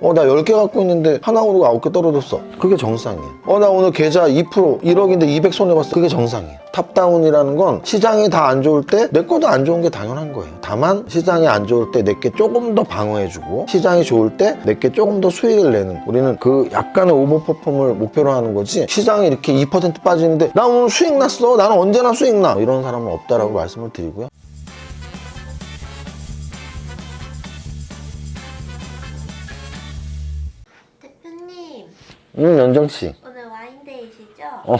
어, 나 10개 갖고 있는데 하나 오르고 9개 떨어졌어. 그게 정상이에요. 어, 나 오늘 계좌 2% 1억인데 200 손해봤어. 그게 정상이에요. 탑다운이라는 건 시장이 다 안 좋을 때 내 것도 안 좋은 게 당연한 거예요. 다만 시장이 안 좋을 때 내게 조금 더 방어해주고 시장이 좋을 때 내게 조금 더 수익을 내는 우리는 그 약간의 오버퍼폼을 목표로 하는 거지 시장이 이렇게 2% 빠지는데 나 오늘 수익 났어. 나는 언제나 수익 나. 이런 사람은 없다라고 말씀을 드리고요. 음, 연정 씨. 오늘 와인데이시죠? 어,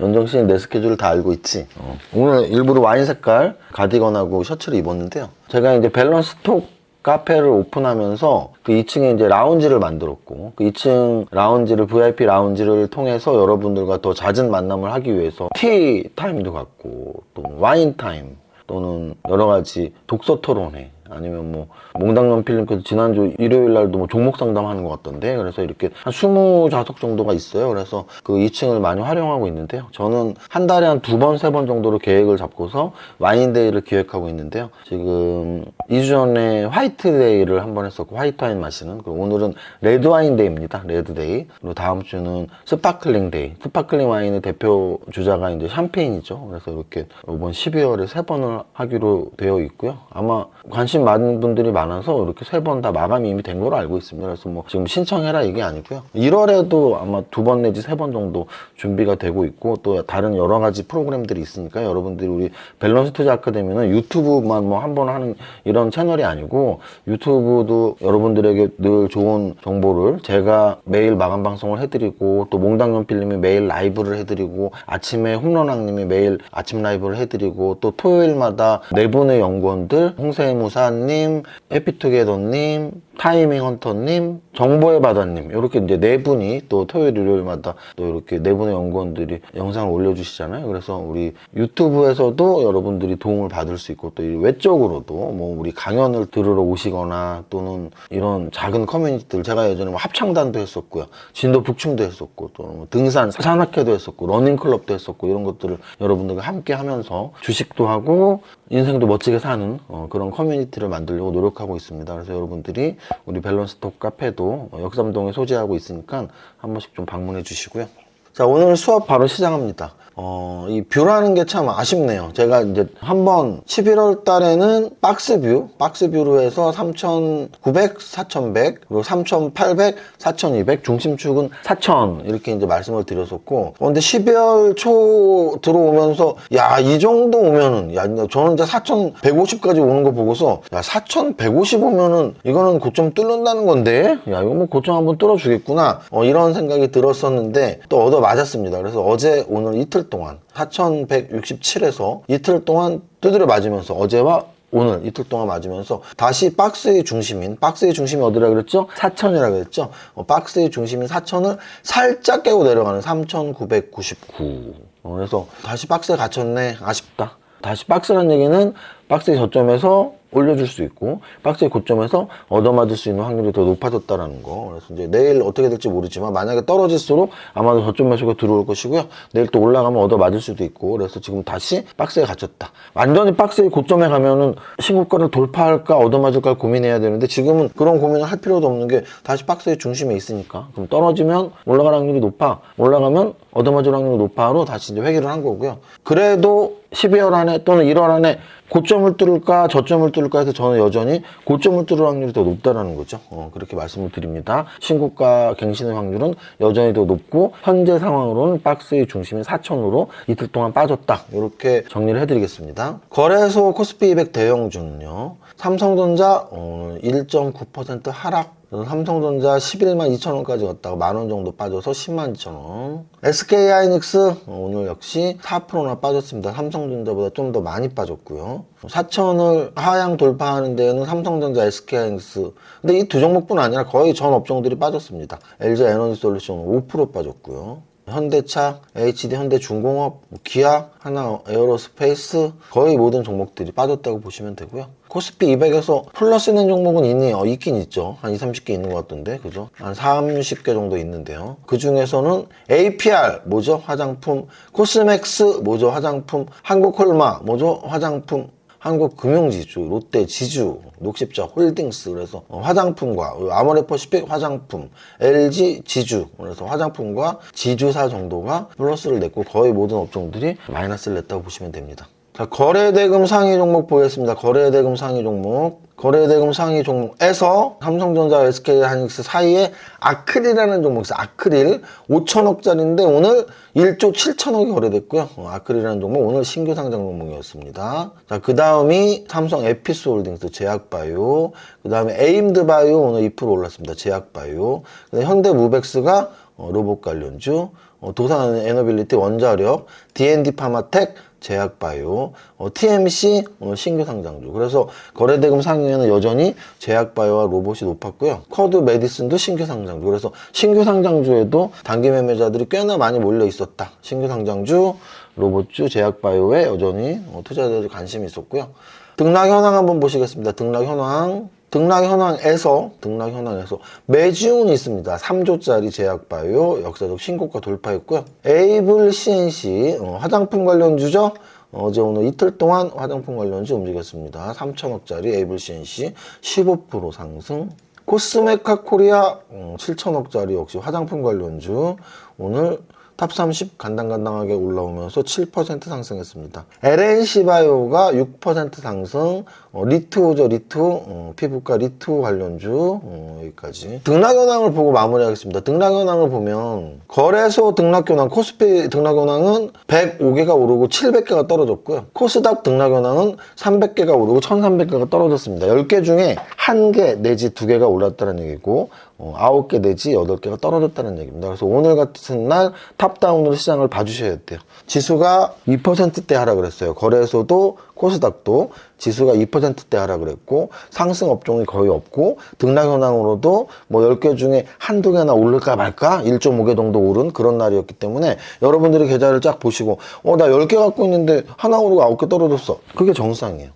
연정 씨는 내 스케줄을 다 알고 있지. 어. 오늘 일부러 와인 색깔 가디건하고 셔츠를 입었는데요. 제가 이제 밸런스 톡 카페를 오픈하면서 그 2층에 이제 라운지를 만들었고 그 2층 라운지를 VIP 라운지를 통해서 여러분들과 더 잦은 만남을 하기 위해서 티 타임도 갖고 또 와인 타임 또는 여러 가지 독서 토론회 아니면 뭐 몽당면 필름께서 지난주 일요일 날도 뭐 종목 상담하는 것 같던데 그래서 이렇게 한 20좌석 정도가 있어요. 그래서 그 2층을 많이 활용하고 있는데요. 저는 한 달에 한 두 번 세 번 정도로 계획을 잡고서 와인데이를 기획하고 있는데요. 지금 2주 전에 화이트데이를 한 번 했었고 화이트 와인 마시는 그리고 오늘은 레드 와인 데이입니다. 레드 데이. 그리고 다음 주는 스파클링 데이. 스파클링 와인의 대표 주자가 이제 샴페인이죠. 그래서 이렇게 이번 12월에 세 번을 하기로 되어 있고요. 아마 관심 많은 분들이 많아서 이렇게 세 번 다 마감이 이미 된 걸로 알고 있습니다. 그래서 뭐 지금 신청해라 이게 아니고요. 1월에도 아마 두 번 내지 세 번 정도 준비가 되고 있고 또 다른 여러 가지 프로그램들이 있으니까 여러분들이 우리 밸런스 투자 아카데미는 유튜브만 뭐 한 번 하는 이런 채널이 아니고 유튜브도 여러분들에게 늘 좋은 정보를 제가 매일 마감 방송을 해드리고 또 몽당연 필름이 매일 라이브를 해드리고 아침에 홈런왕님이 매일 아침 라이브를 해드리고 또 토요일마다 네 분의 연구원들 홍세무사 님, 해피투게더님, 타이밍 헌터님, 정보의 바다님 이렇게 이제 네 분이 또 토요일 일요일마다 또 이렇게 네 분의 연구원들이 영상을 올려주시잖아요. 그래서 우리 유튜브에서도 여러분들이 도움을 받을 수 있고 또이 외적으로도 뭐 우리 강연을 들으러 오시거나 또는 이런 작은 커뮤니티들 제가 예전에 뭐 합창단도 했었고요. 진도 북춤도 했었고 또뭐 등산 산악회도 했었고 러닝클럽도 했었고 이런 것들을 여러분들과 함께 하면서 주식도 하고 인생도 멋지게 사는 어, 그런 커뮤니티를 만들려고 노력하고 있습니다. 그래서 여러분들이 우리 밸런스 톡 카페도 어, 역삼동에 소재하고 있으니까 한 번씩 좀 방문해 주시고요. 자, 오늘 수업 바로 시작합니다. 어, 이 뷰라는 게 참 아쉽네요. 제가 이제 한번 11월 달에는 박스 뷰, 박스 뷰로 해서 3,900, 4,100, 그리고 3,800, 4,200, 중심축은 4,000 이렇게 이제 말씀을 드렸었고, 어, 근데 12월 초 들어오면서 야, 이 정도 오면은, 야, 저는 이제 4,150까지 오는 거 보고서 야, 4,150 오면은 이거는 고점 뚫는다는 건데, 야, 이거 뭐 고점 한번 뚫어주겠구나. 어, 이런 생각이 들었었는데 또 얻어 맞았습니다. 그래서 어제 오늘 이틀 동안 4,167에서 이틀 동안 두드려 맞으면서 어제와 오늘 이틀 동안 맞으면서 다시 박스의 중심인 박스의 중심이 어디라 그랬죠? 4천이라 그랬죠? 어, 박스의 중심인 4천을 살짝 깨고 내려가는 3,999 어, 그래서 다시 박스에 갇혔네 아쉽다 다시 박스란 얘기는 박스의 저점에서 올려줄 수 있고 박스의 고점에서 얻어맞을 수 있는 확률이 더 높아졌다라는 거. 그래서 이제 내일 어떻게 될지 모르지만 만약에 떨어질수록 아마도 저점 매수가 들어올 것이고요. 내일 또 올라가면 얻어맞을 수도 있고 그래서 지금 다시 박스에 갇혔다. 완전히 박스의 고점에 가면은 신고가를 돌파할까 얻어맞을까 고민해야 되는데 지금은 그런 고민을 할 필요도 없는 게 다시 박스의 중심에 있으니까. 그럼 떨어지면 올라갈 확률이 높아. 올라가면 얻어맞을 확률이 높아로 다시 이제 회귀를 한 거고요. 그래도 12월 안에 또는 1월 안에 고점을 뚫을까 저점을 뚫을까 해서 저는 여전히 고점을 뚫을 확률이 더 높다라는 거죠. 어, 그렇게 말씀을 드립니다. 신고가 갱신의 확률은 여전히 더 높고 현재 상황으로는 박스의 중심이 4천으로 이틀 동안 빠졌다. 이렇게 정리를 해드리겠습니다. 거래소 코스피 200 대형주는요. 삼성전자 어, 1.9% 하락 삼성전자 11만 2천 원까지 갔다가 만 원 정도 빠져서 10만 2천 원. SK 하이닉스 오늘 역시 4%나 빠졌습니다. 삼성전자보다 좀 더 많이 빠졌고요. 4천을 하향 돌파하는 데에는 삼성전자, SK 하이닉스. 근데 이 두 종목뿐 아니라 거의 전 업종들이 빠졌습니다. LG 에너지 솔루션 5% 빠졌고요. 현대차, HD 현대중공업, 뭐 기아, 하나 에어로스페이스 거의 모든 종목들이 빠졌다고 보시면 되고요. 코스피 200에서 플러스 있는 종목은 있니? 어, 있긴 있죠. 한 2, 30개 있는 것 같던데, 그죠? 한 30개 정도 있는데요. 그 중에서는 APR, 뭐죠? 화장품. 코스맥스, 뭐죠? 화장품. 한국콜마, 뭐죠? 화장품. 한국금융지주, 롯데지주, 녹십자 홀딩스 그래서 어, 화장품과 아모레퍼시픽 화장품, LG 지주 그래서 화장품과 지주사 정도가 플러스를 냈고 거의 모든 업종들이 마이너스를 냈다고 보시면 됩니다. 자, 거래대금 상위 종목 보겠습니다. 거래대금 상위 종목. 거래대금 상위 종목에서 삼성전자, SK 하이닉스 사이에 아크릴이라는 종목이 있어요. 아크릴 5천억짜리인데 오늘 1조 7천억이 거래됐고요. 어, 아크릴이라는 종목 오늘 신규 상장 종목이었습니다. 자, 그 다음이 삼성 에피스 홀딩스 제약바이오, 그 다음에 에임드 바이오 오늘 2% 올랐습니다. 제약바이오, 그 다음에 현대무백스가 어, 로봇 관련주, 어, 도산 에너빌리티 원자력, D&D 파마텍, 제약바이오, 어, TMC 오늘 신규 상장주. 그래서 거래대금 상위에는 여전히 제약바이오와 로봇이 높았고요. 커드 메디슨도 신규 상장주. 그래서 신규 상장주에도 단기 매매자들이 꽤나 많이 몰려 있었다. 신규 상장주, 로봇주, 제약바이오에 여전히 어, 투자자들이 관심이 있었고요. 등락 현황 한번 보시겠습니다. 등락 현황. 등락 현황에서 등락 현황에서 매지운이 있습니다. 3조짜리 제약바이오 역사적 신고가 돌파했고요. 에이블 CNC 어, 화장품 관련주죠. 어제 오늘 이틀 동안 화장품 관련주 움직였습니다. 3천억짜리 에이블 CNC 15% 상승. 코스메카 코리아 7천억짜리 역시 화장품 관련주 오늘 탑30 간당간당하게 올라오면서 7% 상승했습니다. LNC 바이오가 6% 상승, 어, 리트오죠, 리트, 어, 피부과 리트 관련주, 어, 여기까지. 등락 현황을 보고 마무리하겠습니다. 등락 현황을 보면, 거래소 등락 현황, 코스피 등락 현황은 105개가 오르고 700개가 떨어졌고요. 코스닥 등락 현황은 300개가 오르고 1300개가 떨어졌습니다. 10개 중에 1개 내지 2개가 올랐다는 얘기고, 어, 9개 내지 8개가 떨어졌다는 얘기입니다. 그래서 오늘 같은 날 탑다운으로 시장을 봐주셔야 돼요. 지수가 2%대 하라 그랬어요. 거래소도 코스닥도 지수가 2%대 하라 그랬고 상승 업종이 거의 없고 등락 현황으로도 뭐 10개 중에 한두 개나 오를까 말까 1.5개 정도 오른 그런 날이었기 때문에 여러분들이 계좌를 쫙 보시고 어 나 10개 갖고 있는데 하나 오르고 9개 떨어졌어. 그게 정상이에요.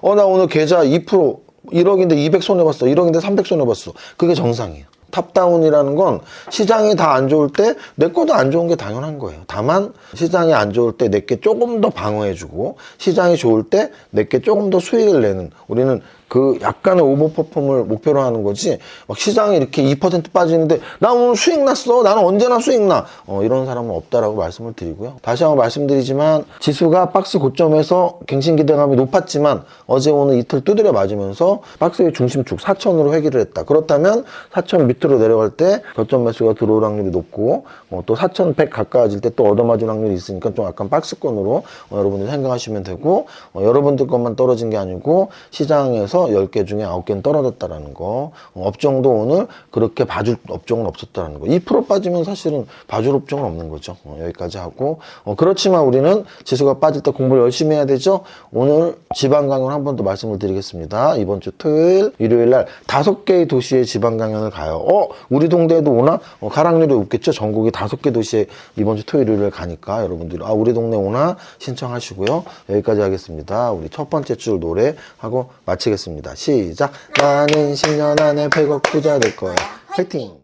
어 나 오늘 계좌 2% 1억인데 200 손해봤어. 1억인데 300 손해봤어. 그게 정상이에요. 탑다운이라는 건 시장이 다 안 좋을 때 내 것도 안 좋은 게 당연한 거예요. 다만 시장이 안 좋을 때 내게 조금 더 방어해주고 시장이 좋을 때 내게 조금 더 수익을 내는 우리는 그 약간의 오버퍼폼을 목표로 하는 거지. 막 시장이 이렇게 2% 빠지는데 나 오늘 수익 났어. 나는 언제나 수익 나. 어, 이런 사람은 없다라고 말씀을 드리고요. 다시 한번 말씀드리지만 지수가 박스 고점에서 갱신 기대감이 높았지만 어제 오늘 이틀 두드려 맞으면서 박스의 중심축 4천으로 회귀를 했다. 그렇다면 4천 밑으로 내려갈 때 저점 매수가 들어올 확률이 높고 어, 또 4,100 가까워질 때 또 얻어맞을 확률이 있으니까 좀 약간 박스권으로 어, 여러분들 생각하시면 되고 어, 여러분들 것만 떨어진 게 아니고 시장에서 10개 중에 9개는 떨어졌다라는 거. 어, 업종도 오늘 그렇게 봐줄 업종은 없었다라는 거 2% 빠지면 사실은 봐줄 업종은 없는 거죠. 어, 여기까지 하고. 어, 그렇지만 우리는 지수가 빠질 때 공부를 열심히 해야 되죠. 오늘 지방 강연 한 번 더 말씀을 드리겠습니다. 이번 주 토요일 일요일 날 다섯 개의 도시에 지방 강연을 가요. 어 우리 동네에도 오나? 어, 가락률이 웃겠죠? 전국이 다섯 개 도시에 이번 주 토요일 일요일 가니까 여러분들. 아 우리 동네 오나? 신청하시고요. 여기까지 하겠습니다. 우리 첫 번째 줄 노래 하고 마치 겠습니다. 시작. 나는 10년 안에 100억 부자 될 거야. 화이팅